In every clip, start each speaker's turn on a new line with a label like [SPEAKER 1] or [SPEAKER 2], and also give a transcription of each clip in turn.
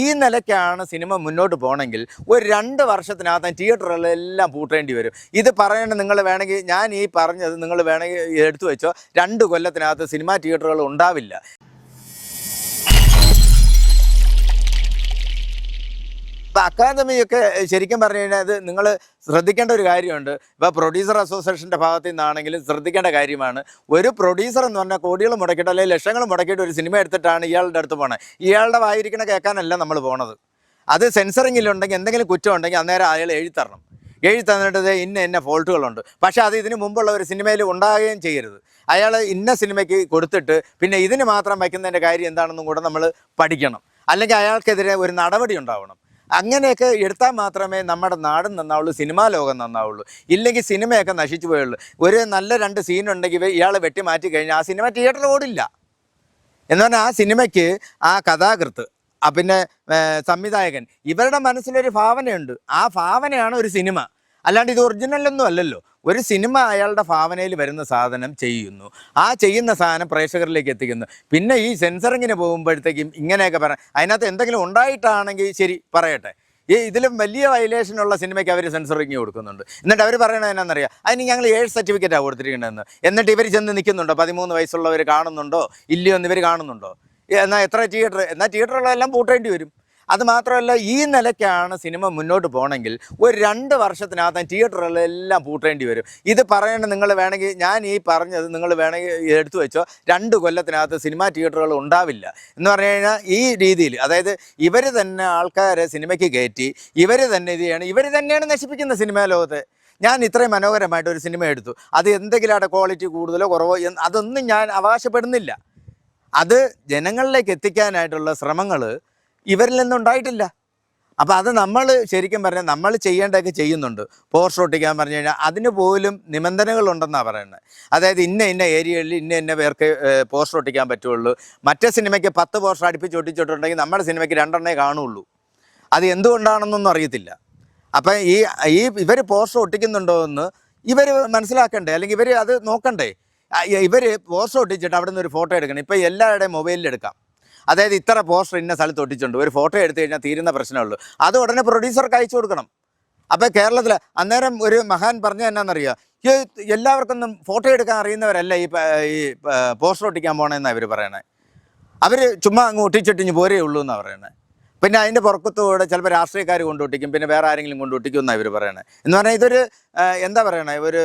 [SPEAKER 1] ഈ നിലയ്ക്കാണ് സിനിമ മുന്നോട്ട് പോകണമെങ്കിൽ ഒരു രണ്ട് വർഷത്തിനകത്ത് തിയേറ്ററുകളെല്ലാം പൂട്ടേണ്ടി വരും. ഇത് പറയേണ്ട നിങ്ങൾ വേണമെങ്കിൽ ഞാൻ ഈ പറഞ്ഞത് നിങ്ങൾ വേണമെങ്കിൽ എടുത്തു വെച്ചോ. രണ്ട് കൊല്ലത്തിനകത്ത് സിനിമാ തിയേറ്ററുകൾ ഉണ്ടാവില്ല. ഇപ്പം അക്കാദമിയൊക്കെ ശരിക്കും പറഞ്ഞു കഴിഞ്ഞാൽ അത് നിങ്ങൾ ശ്രദ്ധിക്കേണ്ട ഒരു കാര്യമുണ്ട്. ഇപ്പോൾ പ്രൊഡ്യൂസർ അസോസിയേഷന്റെ ഭാഗത്തു നിന്നാണെങ്കിലും ശ്രദ്ധിക്കേണ്ട കാര്യമാണ്. ഒരു പ്രൊഡ്യൂസർ എന്ന് പറഞ്ഞാൽ കോടികൾ മുടക്കിയിട്ട് അല്ലെങ്കിൽ ലക്ഷങ്ങൾ മുടക്കിയിട്ട് ഒരു സിനിമ എടുത്തിട്ടാണ് ഇയാളുടെ അടുത്ത് പോണത് ഇയാളുടെ വായിരിക്കണ കേൾക്കാനല്ല നമ്മൾ പോണത്. അത് സെൻസറിങ്ങിലുണ്ടെങ്കിൽ എന്തെങ്കിലും കുറ്റം ഉണ്ടെങ്കിൽ അന്നേരം അയാൾ എഴുതിത്തരണം തരണം. എഴുതി തന്നിട്ട് ഇന്ന ഇന്ന ഫോൾട്ടുകളുണ്ട്. പക്ഷേ അത് ഇതിന് മുമ്പുള്ള ഒരു സിനിമയിൽ ഉണ്ടാകുകയും ചെയ്യരുത്. അയാൾ ഇന്ന സിനിമയ്ക്ക് കൊടുത്തിട്ട് പിന്നെ ഇതിന് മാത്രം വയ്ക്കുന്നതിന്റെ കാര്യം എന്താണെന്നും കൂടെ നമ്മൾ പഠിക്കണം. അല്ലെങ്കിൽ അയാൾക്കെതിരെ ഒരു നടപടി ഉണ്ടാവണം. അങ്ങനെയൊക്കെ എടുത്താൽ മാത്രമേ നമ്മുടെ നാടും നന്നാവുള്ളൂ സിനിമാ ലോകം നന്നാവുള്ളൂ. ഇല്ലെങ്കിൽ സിനിമയൊക്കെ നശിച്ചു പോയുള്ളൂ. ഒരു നല്ല രണ്ട് സീൻ ഉണ്ടെങ്കിൽ ഇയാൾ വെട്ടി മാറ്റി കഴിഞ്ഞാൽ ആ സിനിമ തിയേറ്ററിൽ ഓടില്ല. എന്ന് പറഞ്ഞാൽ ആ സിനിമയ്ക്ക് ആ കഥാകൃത്ത് പിന്നെ സംവിധായകൻ ഇവരുടെ മനസ്സിലൊരു ഭാവനയുണ്ട്. ആ ഭാവനയാണ് ഒരു സിനിമ. അല്ലാണ്ട് ഇത് ഒറിജിനലൊന്നും അല്ലല്ലോ. ഒരു സിനിമ അയാളുടെ ഭാവനയിൽ വരുന്ന സാധനം ചെയ്യുന്നു. ആ ചെയ്യുന്ന സാധനം പ്രേക്ഷകരിലേക്ക് എത്തിക്കുന്നു. പിന്നെ ഈ സെൻസറിങ്ങിന് പോകുമ്പോഴത്തേക്കും ഇങ്ങനെയൊക്കെ പറയാം അതിനകത്ത് എന്തെങ്കിലും ഉണ്ടായിട്ടാണെങ്കിൽ ശരി പറയട്ടെ. ഈ ഇതിലും വലിയ വയലേഷൻ ഉള്ള സിനിമയ്ക്ക് അവർ സെൻസറിങ് കൊടുക്കുന്നുണ്ട്. എന്നിട്ട് അവർ പറയണത് എന്നാണെന്നറിയാം അതിന് ഞങ്ങൾ ഏഴ് സർട്ടിഫിക്കറ്റാണ് കൊടുത്തിരിക്കണമെന്ന് എന്നിട്ട് ഇവർ ചെന്ന് നിൽക്കുന്നുണ്ടോ? പതിമൂന്ന് വയസ്സുള്ളവർ കാണുന്നുണ്ടോ? ഇല്ലയോ എന്ന് ഇവർ കാണുന്നുണ്ടോ? എന്നാൽ എത്ര തിയേറ്റർ എന്നാൽ തിയേറ്ററുകളെല്ലാം പൂട്ടേണ്ടി വരും. അത് മാത്രമല്ല ഈ നിലയ്ക്കാണ് സിനിമ മുന്നോട്ട് പോകണമെങ്കിൽ ഒരു രണ്ട് വർഷത്തിനകത്ത് തിയേറ്ററുകളെല്ലാം പൂട്ടേണ്ടി വരും. ഇത് പറയേണ്ട നിങ്ങൾ വേണമെങ്കിൽ ഞാൻ ഈ പറഞ്ഞത് നിങ്ങൾ വേണമെങ്കിൽ എടുത്തു വെച്ചോ. രണ്ട് കൊല്ലത്തിനകത്ത് സിനിമാ തിയേറ്ററുകൾ ഉണ്ടാവില്ല. എന്ന് പറഞ്ഞു കഴിഞ്ഞാൽ ഈ രീതിയിൽ അതായത് ഇവർ തന്നെ ആൾക്കാരെ സിനിമയ്ക്ക് കയറ്റി ഇവർ തന്നെ ഇത് ചെയ്യണം ഇവർ തന്നെയാണ് നശിപ്പിക്കുന്ന സിനിമാ ലോകത്തെ. ഞാൻ ഇത്രയും മനോഹരമായിട്ട് ഒരു സിനിമ എടുത്തു. അത് എന്തെങ്കിലും ക്വാളിറ്റി കൂടുതലോ കുറവോ അതൊന്നും ഞാൻ അവകാശപ്പെടുന്നില്ല. അത് ജനങ്ങളിലേക്ക് എത്തിക്കാനായിട്ടുള്ള ശ്രമങ്ങൾ ഇവരിൽ നിന്നുണ്ടായിട്ടില്ല അപ്പോൾ അത് നമ്മൾ ശരിക്കും പറഞ്ഞാൽ നമ്മൾ ചെയ്യേണ്ടതൊക്കെ ചെയ്യുന്നുണ്ട്. പോസ്റ്റർ ഒട്ടിക്കാൻ പറഞ്ഞു കഴിഞ്ഞാൽ അതിന് പോലും നിബന്ധനകളുണ്ടെന്നാണ് പറയുന്നത്. അതായത് ഇന്ന ഇന്ന ഏരിയയിൽ ഇന്ന ഇന്ന പേർക്ക് പോസ്റ്റർ ഒട്ടിക്കാൻ പറ്റുള്ളൂ. മറ്റേ സിനിമയ്ക്ക് പത്ത് പോസ്റ്റർ അടുപ്പിച്ച് ഒട്ടിച്ചിട്ടുണ്ടെങ്കിൽ നമ്മുടെ സിനിമയ്ക്ക് രണ്ടെണ്ണേ കാണുള്ളൂ. അത് എന്തുകൊണ്ടാണെന്നൊന്നും അറിയത്തില്ല. അപ്പം ഈ ഈ ഇവർ പോസ്റ്റർ ഒട്ടിക്കുന്നുണ്ടോ എന്ന് ഇവർ മനസ്സിലാക്കണ്ടേ? അല്ലെങ്കിൽ ഇവർ അത് നോക്കണ്ടേ? ഇവർ പോസ്റ്റർ ഒട്ടിച്ചിട്ട് അവിടെ നിന്ന് ഒരു ഫോട്ടോ എടുക്കണം. ഇപ്പം എല്ലാവരുടെയും മൊബൈലിൽ എടുക്കാം. അതായത് ഇത്ര പോസ്റ്റർ ഇന്ന സ്ഥലത്ത് ഒട്ടിച്ചിട്ടുണ്ട്. ഒരു ഫോട്ടോ എടുത്തു കഴിഞ്ഞാൽ തീരുന്ന പ്രശ്നമുള്ളൂ അത് ഉടനെ പ്രൊഡ്യൂസർക്ക് അയച്ചു കൊടുക്കണം. അപ്പോൾ കേരളത്തിൽ അന്നേരം ഒരു മഹാൻ പറഞ്ഞ എന്നാണെന്നറിയുക ഈ എല്ലാവർക്കൊന്നും ഫോട്ടോ എടുക്കാൻ അറിയുന്നവരല്ല ഈ ഈ പോസ്റ്റർ ഒട്ടിക്കാൻ പോകണമെന്നാണ് ഇവർ പറയണേ. അവർ ചുമ്മാ അങ്ങ് ഒട്ടിച്ചിട്ടിഞ്ഞ് പോരേ ഉള്ളൂ എന്നാണ് പറയണേ. പിന്നെ അതിന്റെ പുറക്കത്തൂടെ ചിലപ്പോൾ രാഷ്ട്രീയക്കാർ കൊണ്ടൊട്ടിക്കും പിന്നെ വേറെ ആരെങ്കിലും കൊണ്ടൊട്ടിക്കും എന്നാണ് ഇവർ പറയണത് എന്ന് പറഞ്ഞാൽ ഇതൊരു എന്താ പറയണേ? ഒരു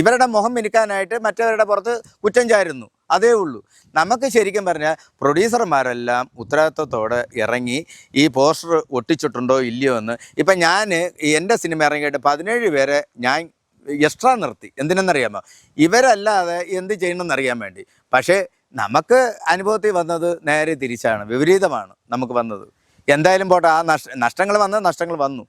[SPEAKER 1] ഇവരുടെ മുഖം മിനുക്കാനായിട്ട് മറ്റവരുടെ പുറത്ത് കുറ്റം ചാരുന്നു. അതേ ഉള്ളൂ. നമുക്ക് ശരിക്കും പറഞ്ഞാൽ പ്രൊഡ്യൂസർമാരെല്ലാം ഉത്തരവാദിത്വത്തോടെ ഇറങ്ങി ഈ പോസ്റ്റർ ഒട്ടിച്ചിട്ടുണ്ടോ ഇല്ലയോ എന്ന് ഇപ്പം ഞാൻ എന്റെ സിനിമ ഇറങ്ങിയിട്ട് പതിനേഴ് പേരെ ഞാൻ എക്സ്ട്രാ നിർത്തി. എന്തിനെന്നറിയാമോ? ഇവരല്ലാതെ എന്ത് ചെയ്യണമെന്ന് അറിയാൻ വേണ്ടി. പക്ഷേ നമുക്ക് അനുഭവത്തിൽ വന്നത് നേരെ തിരിച്ചാണ് വിപരീതമാണ് നമുക്ക് വന്നത്. എന്തായാലും പോട്ടെ ആ നഷ്ട നഷ്ടങ്ങൾ വന്ന നഷ്ടങ്ങൾ വന്നു.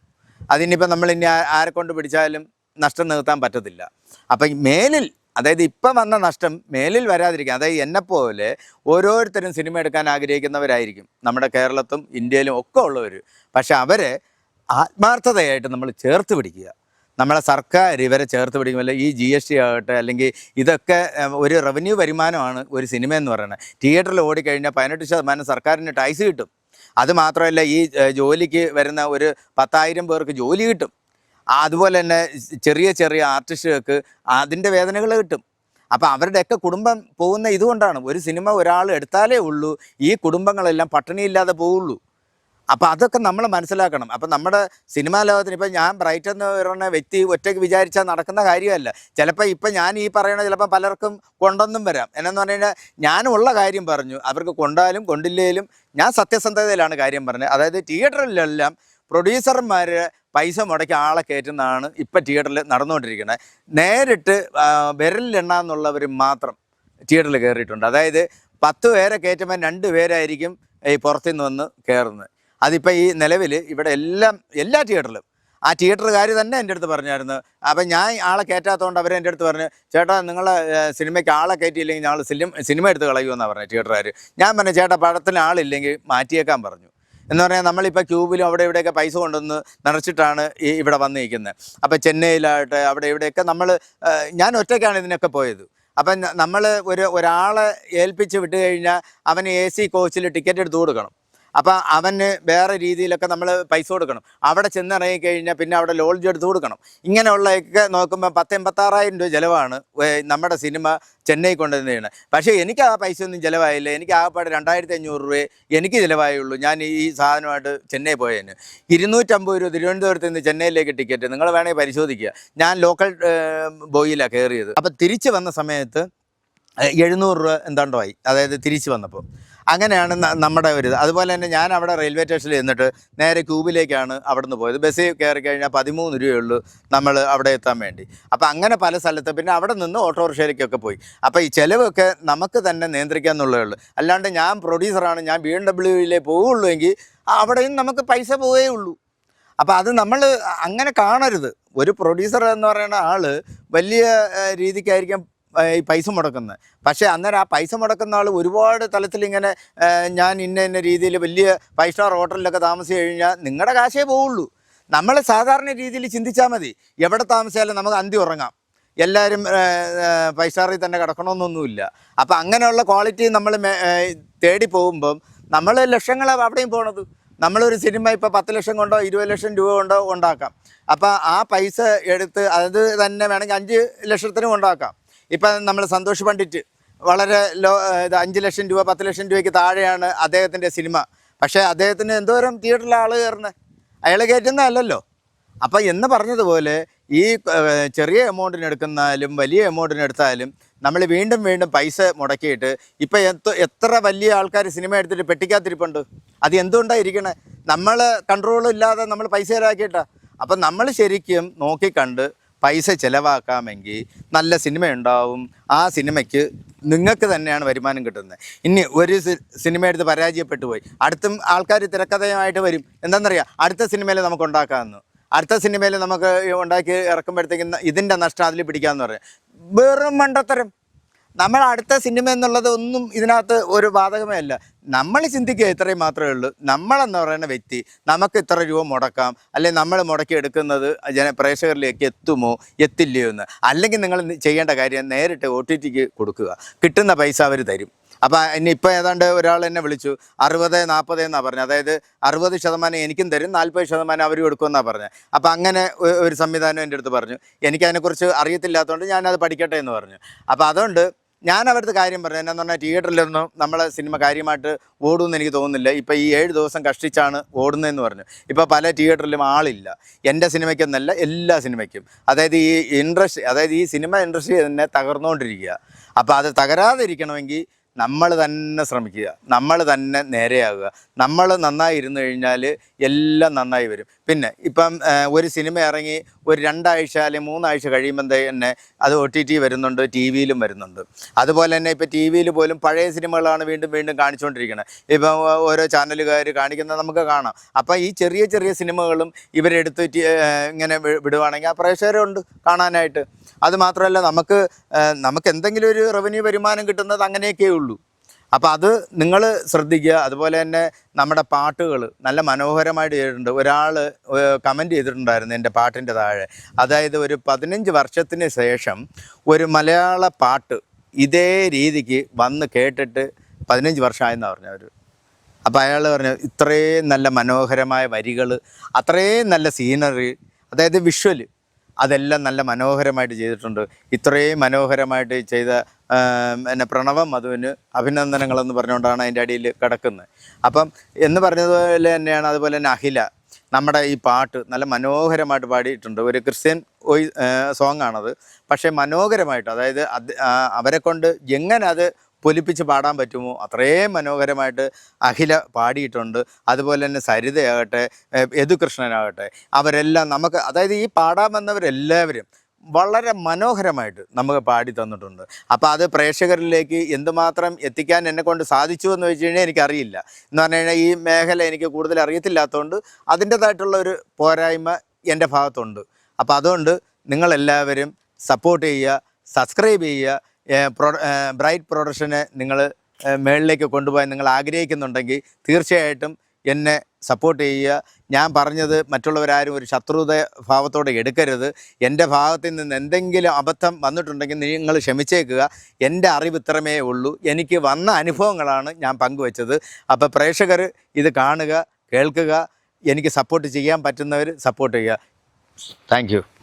[SPEAKER 1] അതിനിപ്പോൾ നമ്മൾ ഇനി ആരെ കൊണ്ട് പിടിച്ചാലും നഷ്ടം നികത്താൻ പറ്റത്തില്ല. അപ്പം മേലിൽ അതായത് ഇപ്പം വന്ന നഷ്ടം മേലിൽ വരാതിരിക്കാൻ അതായത് എന്നെപ്പോലെ ഓരോരുത്തരും സിനിമ എടുക്കാൻ ആഗ്രഹിക്കുന്നവരായിരിക്കും. നമ്മുടെ കേരളത്തും ഇന്ത്യയിലും ഒക്കെ ഉള്ളവർ പക്ഷെ അവരെ ആത്മാർത്ഥതയായിട്ട് നമ്മൾ ചേർത്ത് പിടിക്കുക. നമ്മളെ സർക്കാർ ഇവരെ ചേർത്ത് പിടിക്കുമല്ലോ ഈ ജി എസ് ടി ആകട്ടെ അല്ലെങ്കിൽ ഇതൊക്കെ ഒരു റവന്യൂ വരുമാനമാണ് ഒരു സിനിമ എന്ന് പറയുന്നത്. തിയേറ്ററിൽ ഓടിക്കഴിഞ്ഞാൽ പതിനെട്ട് ശതമാനം സർക്കാരിന് ടൈസ് കിട്ടും. അതുമാത്രമല്ല ഈ ജോലിക്ക് വരുന്ന ഒരു പത്തായിരം പേർക്ക് ജോലി കിട്ടും. അതുപോലെ തന്നെ ചെറിയ ചെറിയ ആർട്ടിസ്റ്റുകൾക്ക് അതിന്റെ വേദനകൾ കിട്ടും. അപ്പം അവരുടെയൊക്കെ കുടുംബം പോകുന്ന ഇതുകൊണ്ടാണ്. ഒരു സിനിമ ഒരാൾ എടുത്താലേ ഉള്ളൂ ഈ കുടുംബങ്ങളെല്ലാം പട്ടിണിയില്ലാതെ പോവുള്ളൂ. അപ്പം അതൊക്കെ നമ്മൾ മനസ്സിലാക്കണം. അപ്പം നമ്മുടെ സിനിമാ ലോകത്തിന് ഇപ്പം ഞാൻ ബ്രൈറ്റ് എന്ന് പറയുന്ന വ്യക്തി ഒറ്റയ്ക്ക് വിചാരിച്ചാൽ നടക്കുന്ന കാര്യമല്ല. ചിലപ്പോൾ ഇപ്പം ഞാൻ ഈ പറയണ ചിലപ്പോൾ പലർക്കും കൊണ്ടൊന്നും വരാം. എന്നു പറഞ്ഞു കഴിഞ്ഞാൽ ഞാനുള്ള കാര്യം പറഞ്ഞു. അവർക്ക് കൊണ്ടാലും കൊണ്ടില്ലേലും ഞാൻ സത്യസന്ധതയിലാണ് കാര്യം പറഞ്ഞത്. അതായത് തിയേറ്ററിലെല്ലാം പ്രൊഡ്യൂസർമാർ പൈസ മുടക്കി ആളെ കയറ്റുന്നതാണ് ഇപ്പം തിയേറ്ററിൽ നടന്നുകൊണ്ടിരിക്കുന്നത് നേരിട്ട് വിരലിലെണ്ണാന്നുള്ളവർ മാത്രം തിയേറ്ററിൽ കയറിയിട്ടുണ്ട് അതായത് പത്ത് പേരെ കയറ്റുമ്പോൾ രണ്ട് പേരായിരിക്കും ഈ പുറത്തുനിന്ന് വന്ന് കയറുന്നത് അതിപ്പോൾ ഈ നിലവിൽ ഇവിടെ എല്ലാം എല്ലാ തിയേറ്ററിലും ആ തിയേറ്ററുകാർ തന്നെ എന്റെ അടുത്ത് പറഞ്ഞായിരുന്നു. അപ്പം ഞാൻ ആളെ കയറ്റാത്തതുകൊണ്ട് അവർ എന്റെ അടുത്ത് പറഞ്ഞു ചേട്ടാ നിങ്ങൾ സിനിമയ്ക്ക് ആളെ കയറ്റിയില്ലെങ്കിൽ ഞങ്ങൾ സിനിമ സിനിമ എടുത്ത് കളയുമെന്നാണ് പറഞ്ഞത് തിയേറ്ററുകാർ ഞാൻ പറഞ്ഞു ചേട്ടാ പടത്തിന് ആളില്ലെങ്കിൽ മാറ്റിയേക്കാൻ പറഞ്ഞു. എന്ന് പറഞ്ഞാൽ നമ്മളിപ്പോൾ ക്യൂബിലും അവിടെ ഇവിടെയൊക്കെ പൈസ കൊണ്ടുവന്ന് നിറച്ചിട്ടാണ് ഈ ഇവിടെ വന്നിരിക്കുന്നത് അപ്പോൾ ചെന്നൈയിലാകട്ടെ അവിടെ ഇവിടെയൊക്കെ നമ്മൾ ഞാൻ ഒറ്റയ്ക്കാണ് ഇതിനൊക്കെ പോയത്. അപ്പം നമ്മൾ ഒരു ഒരാളെ ഏൽപ്പിച്ച് വിട്ട് കഴിഞ്ഞാൽ അവന് എ സി കോച്ചിൽ ടിക്കറ്റ് എടുത്ത് കൊടുക്കണം. അപ്പം അവന് വേറെ രീതിയിലൊക്കെ നമ്മൾ പൈസ കൊടുക്കണം. അവിടെ ചെന്നിറങ്ങി കഴിഞ്ഞാൽ പിന്നെ അവിടെ ലോഡ്ജ് എടുത്ത് കൊടുക്കണം. ഇങ്ങനെയുള്ളതൊക്കെ നോക്കുമ്പോൾ പത്ത് എൺപത്താറായിരം രൂപ ചിലവാണ് നമ്മുടെ സിനിമ ചെന്നൈ കൊണ്ടുവന്ന് പക്ഷേ എനിക്ക് ആ പൈസ ഒന്നും ചിലവായില്ല. എനിക്ക് ആകെപ്പാട് രണ്ടായിരത്തി അഞ്ഞൂറ് രൂപയെ എനിക്ക് ചിലവായുള്ളൂ. ഞാൻ ഈ സാധനമായിട്ട് ചെന്നൈ പോയതിന് ഇരുന്നൂറ്റമ്പത് രൂപ തിരുവനന്തപുരത്ത് നിന്ന് ചെന്നൈയിലേക്ക് ടിക്കറ്റ്. നിങ്ങൾ വേണമെങ്കിൽ പരിശോധിക്കുക. ഞാൻ ലോക്കൽ ബോയിലാണ് കയറിയത്. അപ്പം തിരിച്ച് വന്ന സമയത്ത് എഴുന്നൂറ് രൂപ എന്താണ്ടോ ആയി. അതായത് തിരിച്ച് വന്നപ്പോൾ അങ്ങനെയാണ് നമ്മുടെ ഒരു ഇത്. അതുപോലെ തന്നെ ഞാൻ അവിടെ റെയിൽവേ സ്റ്റേഷനിൽ ചെന്നിട്ട് നേരെ ക്യൂബിലേക്കാണ് അവിടെ നിന്ന് പോയത് ബസ്സിൽ കയറി കഴിഞ്ഞാൽ പതിമൂന്ന് രൂപയുള്ളൂ നമ്മൾ അവിടെ എത്താൻ വേണ്ടി. അപ്പോൾ അങ്ങനെ പല സ്ഥലത്ത് പിന്നെ അവിടെ നിന്ന് ഓട്ടോറിക്ഷയിലേക്കൊക്കെ പോയി. അപ്പോൾ ഈ ചിലവൊക്കെ നമുക്ക് തന്നെ നിയന്ത്രിക്കാൻ എന്നുള്ളതേ ഉള്ളൂ. അല്ലാണ്ട് ഞാൻ പ്രൊഡ്യൂസറാണ് ഞാൻ ബി എം ഡബ്ല്യുയിലേ പോവുള്ളൂ എങ്കിൽ അവിടെയും നമുക്ക് പൈസ പോവേ ഉള്ളൂ. അപ്പോൾ അത് നമ്മൾ അങ്ങനെ കാണരുത്. ഒരു പ്രൊഡ്യൂസർ എന്ന് പറയുന്ന ആൾ വലിയ രീതിക്കായിരിക്കാം ഈ പൈസ മുടക്കുന്നത്. പക്ഷേ അന്നേരം ആ പൈസ മുടക്കുന്ന ആൾ ഒരുപാട് തലത്തിൽ ഇങ്ങനെ ഞാൻ ഇന്ന ഇന്ന രീതിയിൽ വലിയ ഫൈവ് സ്റ്റാർ ഹോട്ടലിലൊക്കെ താമസിച്ച് കഴിഞ്ഞാൽ നിങ്ങളുടെ കാശേ പോവുള്ളൂ. നമ്മൾ സാധാരണ രീതിയിൽ ചിന്തിച്ചാൽ മതി. എവിടെ താമസിച്ചാലും നമുക്ക് അന്തി ഉറങ്ങാം. എല്ലാവരും ഫൈവ് സ്റ്റാറിൽ തന്നെ കിടക്കണമെന്നൊന്നുമില്ല. അപ്പം അങ്ങനെയുള്ള ക്വാളിറ്റി നമ്മൾ തേടി പോകുമ്പം നമ്മൾ ലക്ഷങ്ങളാണ് അവിടെയും പോണത്. നമ്മളൊരു സിനിമ ഇപ്പോൾ പത്ത് ലക്ഷം കൊണ്ടോ ഇരുപത് ലക്ഷം രൂപ കൊണ്ടോ ഉണ്ടാക്കാം. അപ്പോൾ ആ പൈസ എടുത്ത് അത് തന്നെ വേണമെങ്കിൽ അഞ്ച് ലക്ഷത്തിനും ഉണ്ടാക്കാം. ഇപ്പം നമ്മൾ സന്തോഷ് പണ്ഡിറ്റ് വളരെ ലോ ഇത് അഞ്ച് ലക്ഷം രൂപ പത്ത് ലക്ഷം രൂപയ്ക്ക് താഴെയാണ് അദ്ദേഹത്തിന്റെ സിനിമ. പക്ഷേ അദ്ദേഹത്തിന് എന്തോരം തിയേറ്ററിൽ ആൾ കയറുന്നത് അയാൾ കയറ്റുന്നതല്ലല്ലോ. അപ്പം എന്ന് പറഞ്ഞതുപോലെ ഈ ചെറിയ എമൗണ്ടിന് എടുക്കുന്നാലും വലിയ എമൗണ്ടിന് എടുത്താലും നമ്മൾ വീണ്ടും വീണ്ടും പൈസ മുടക്കിയിട്ട് ഇപ്പം എത്ര എത്ര വലിയ ആൾക്കാർ സിനിമ എടുത്തിട്ട് പെട്ടിക്കാത്തിരിപ്പുണ്ട് അത് എന്തുകൊണ്ടായിരിക്കണേ നമ്മൾ കൺട്രോളില്ലാതെ നമ്മൾ പൈസ ചിലവാക്കിയിട്ടാ അപ്പം നമ്മൾ ശരിക്കും നോക്കിക്കണ്ട് പൈസ ചിലവാക്കാമെങ്കിൽ നല്ല സിനിമ ഉണ്ടാവും ആ സിനിമയ്ക്ക് നിങ്ങൾക്ക് തന്നെയാണ് വരുമാനം കിട്ടുന്നത്. ഇനി ഒരു സിനിമ എടുത്ത് പരാജയപ്പെട്ടു പോയി. അടുത്തും ആൾക്കാർ തിരക്കഥയുമായിട്ട് വരും. എന്താണെന്നറിയാം അടുത്ത സിനിമയിൽ നമുക്ക് ഉണ്ടാക്കാമെന്ന്. അടുത്ത സിനിമയിൽ നമുക്ക് ഉണ്ടാക്കി ഇറക്കുമ്പോഴത്തേക്കും ഇതിന്റെ നഷ്ടം അതിൽ പിടിക്കാമെന്ന് പറയാം. വെറും മണ്ടത്തരം. നമ്മൾ അടുത്ത സിനിമ എന്നുള്ളത് ഒന്നും ഇതിനകത്ത് ഒരു ബാധകമേ അല്ല. നമ്മൾ ചിന്തിക്കുക ഇത്രയും മാത്രമേ ഉള്ളൂ. നമ്മളെന്ന് പറയുന്ന വ്യക്തി നമുക്ക് ഇത്ര രൂപ മുടക്കാം. അല്ലെങ്കിൽ നമ്മൾ മുടക്കി എടുക്കുന്നത് ജന പ്രേക്ഷകരിലേക്ക് എത്തുമോ? എത്തില്ലയോ എന്ന്. അല്ലെങ്കിൽ നിങ്ങൾ ചെയ്യേണ്ട കാര്യം നേരിട്ട് ഒ ടി ടിക്ക് കൊടുക്കുക. കിട്ടുന്ന പൈസ അവർ തരും. അപ്പം ഇനി ഇപ്പം ഏതാണ്ട് ഒരാൾ എന്നെ വിളിച്ചു. അറുപത് നാൽപ്പത് എന്നാണ് പറഞ്ഞത്. അതായത് അറുപത് ശതമാനം എനിക്കും തരും നാൽപ്പത് ശതമാനം അവരും എടുക്കുമെന്നാണ് പറഞ്ഞത്. അപ്പം അങ്ങനെ ഒരു സംവിധാനം എന്റെ അടുത്ത് പറഞ്ഞു. എനിക്കതിനെക്കുറിച്ച് അറിയത്തില്ലാത്തതുകൊണ്ട് ഞാനത് പഠിക്കട്ടെ എന്ന് പറഞ്ഞു. അപ്പോൾ അതുകൊണ്ട് ഞാൻ അവരുടെ കാര്യം പറഞ്ഞു എന്നാന്ന് പറഞ്ഞാൽ തിയേറ്ററിലൊന്നും നമ്മളെ സിനിമ കാര്യമായിട്ട് ഓടുമെന്ന് എനിക്ക് തോന്നുന്നില്ല. ഇപ്പം ഈ ഏഴ് ദിവസം കഷ്ടിച്ചാണ് ഓടുന്നതെന്ന് പറഞ്ഞു. ഇപ്പോൾ പല തിയേറ്ററിലും ആളില്ല. എന്റെ സിനിമയ്ക്കെന്നല്ല എല്ലാ സിനിമയ്ക്കും. അതായത് ഈ ഇൻഡസ്ട്രി അതായത് ഈ സിനിമ ഇൻഡസ്ട്രി തന്നെ തകർന്നുകൊണ്ടിരിക്കുക അപ്പോൾ അത് തകരാതിരിക്കണമെങ്കിൽ നമ്മൾ തന്നെ ശ്രമിക്കുക. നമ്മൾ തന്നെ നേരെയാകുക. നമ്മൾ നന്നായി ഇരുന്ന് കഴിഞ്ഞാൽ എല്ലാം നന്നായി വരും. പിന്നെ ഇപ്പം ഒരു സിനിമ ഇറങ്ങി ഒരു രണ്ടാഴ്ച അല്ലെങ്കിൽ മൂന്നാഴ്ച കഴിയുമ്പോൾ തന്നെ അത് ഒ ടി ടി വരുന്നുണ്ട് ടി വിയിലും വരുന്നുണ്ട്. അതുപോലെ തന്നെ ഇപ്പോൾ ടി വിയിൽ പോലും പഴയ സിനിമകളാണ് വീണ്ടും വീണ്ടും കാണിച്ചുകൊണ്ടിരിക്കുന്നത് ഇപ്പം ഓരോ ചാനലുകാർ കാണിക്കുന്നത് നമുക്ക് കാണാം. അപ്പം ഈ ചെറിയ ചെറിയ സിനിമകളും ഇവരെടുത്ത് ഇങ്ങനെ വിടുവാണെങ്കിൽ ആ പ്രേക്ഷകരുണ്ട് കാണാനായിട്ട്. അതുമാത്രമല്ല നമുക്ക് നമുക്ക് എന്തെങ്കിലും ഒരു റവന്യൂ വരുമാനം കിട്ടുന്നത് അങ്ങനെയൊക്കെ ഉള്ളൂ. അപ്പോൾ അത് നിങ്ങൾ ശ്രദ്ധിക്കുക. അതുപോലെ തന്നെ നമ്മുടെ പാട്ടുകൾ നല്ല മനോഹരമായിട്ട് ചെയ്തിട്ടുണ്ട്. ഒരാൾ കമന്റ് ചെയ്തിട്ടുണ്ടായിരുന്നു എന്റെ പാട്ടിന്റെ താഴെ. അതായത് ഒരു പതിനഞ്ച് വർഷത്തിന് ശേഷം ഒരു മലയാള പാട്ട് ഇതേ രീതിക്ക് വന്ന് കേട്ടിട്ട് പതിനഞ്ച് വർഷമായെന്നാണ് പറഞ്ഞു അവർ അപ്പോൾ അയാൾ പറഞ്ഞു ഇത്രയും നല്ല മനോഹരമായ വരികൾ അത്രയും നല്ല സീനറി അതായത് വിഷ്വൽ അതെല്ലാം നല്ല മനോഹരമായിട്ട് ചെയ്തിട്ടുണ്ട്. ഇത്രയും മനോഹരമായിട്ട് ചെയ്ത എന്നെ പ്രണവം മധുവിന് അഭിനന്ദനങ്ങളെന്ന് പറഞ്ഞുകൊണ്ടാണ് അതിന്റെ അടിയിൽ കിടക്കുന്നത്. അപ്പം എന്ന് പറഞ്ഞതുപോലെ തന്നെയാണ് അതുപോലെ തന്നെ അഖില. നമ്മുടെ ഈ പാട്ട് നല്ല മനോഹരമായിട്ട് പാടിയിട്ടുണ്ട്. ഒരു ക്രിസ്ത്യൻ സോങ് ആണത്. പക്ഷേ മനോഹരമായിട്ട് അതായത് അത് അവരെ കൊണ്ട് എങ്ങനെ അത് പൊലിപ്പിച്ച് പാടാൻ പറ്റുമോ? അത്രയും മനോഹരമായിട്ട് അഖില പാടിയിട്ടുണ്ട്. അതുപോലെ തന്നെ സരിതയാകട്ടെ യദുകൃഷ്ണനാകട്ടെ അവരെല്ലാം നമുക്ക് അതായത് ഈ പാടാൻ വന്നവരെല്ലാവരും വളരെ മനോഹരമായിട്ട് നമുക്ക് പാടി തന്നിട്ടുണ്ട്. അപ്പോൾ അത് പ്രേക്ഷകരിലേക്ക് എന്തുമാത്രം എത്തിക്കാൻ എന്നെ കൊണ്ട് സാധിച്ചു എന്ന് വെച്ച് കഴിഞ്ഞാൽ എനിക്കറിയില്ല. എന്ന് പറഞ്ഞു കഴിഞ്ഞാൽ ഈ മേഖല എനിക്ക് കൂടുതൽ അറിയത്തില്ലാത്തതുകൊണ്ട് അതിന്റെതായിട്ടുള്ള ഒരു പോരായ്മ എന്റെ ഭാഗത്തുണ്ട്. അപ്പോൾ അതുകൊണ്ട് നിങ്ങളെല്ലാവരും സപ്പോർട്ട് ചെയ്യുക സബ്സ്ക്രൈബ് ചെയ്യുക ബ്രൈറ്റ് പ്രൊഡക്ഷനെ നിങ്ങൾ മേളിലേക്ക് കൊണ്ടുപോകാൻ നിങ്ങൾ ആഗ്രഹിക്കുന്നുണ്ടെങ്കിൽ തീർച്ചയായിട്ടും എന്നെ സപ്പോർട്ട് ചെയ്യുക. ഞാൻ പറഞ്ഞത് മറ്റുള്ളവരാരും ഒരു ശത്രുത ഭാവത്തോടെ എടുക്കരുത്. എന്റെ ഭാഗത്തിൽ നിന്ന് എന്തെങ്കിലും അബദ്ധം വന്നിട്ടുണ്ടെങ്കിൽ നിങ്ങൾ ക്ഷമിച്ചേക്കുക. എന്റെ അറിവ് ഇത്രമേ ഉള്ളൂ. എനിക്ക് വന്ന അനുഭവങ്ങളാണ് ഞാൻ പങ്കുവച്ചത്. അപ്പോൾ പ്രേക്ഷകർ ഇത് കാണുക കേൾക്കുക. എനിക്ക് സപ്പോർട്ട് ചെയ്യാൻ പറ്റുന്നവർ സപ്പോർട്ട് ചെയ്യുക. താങ്ക്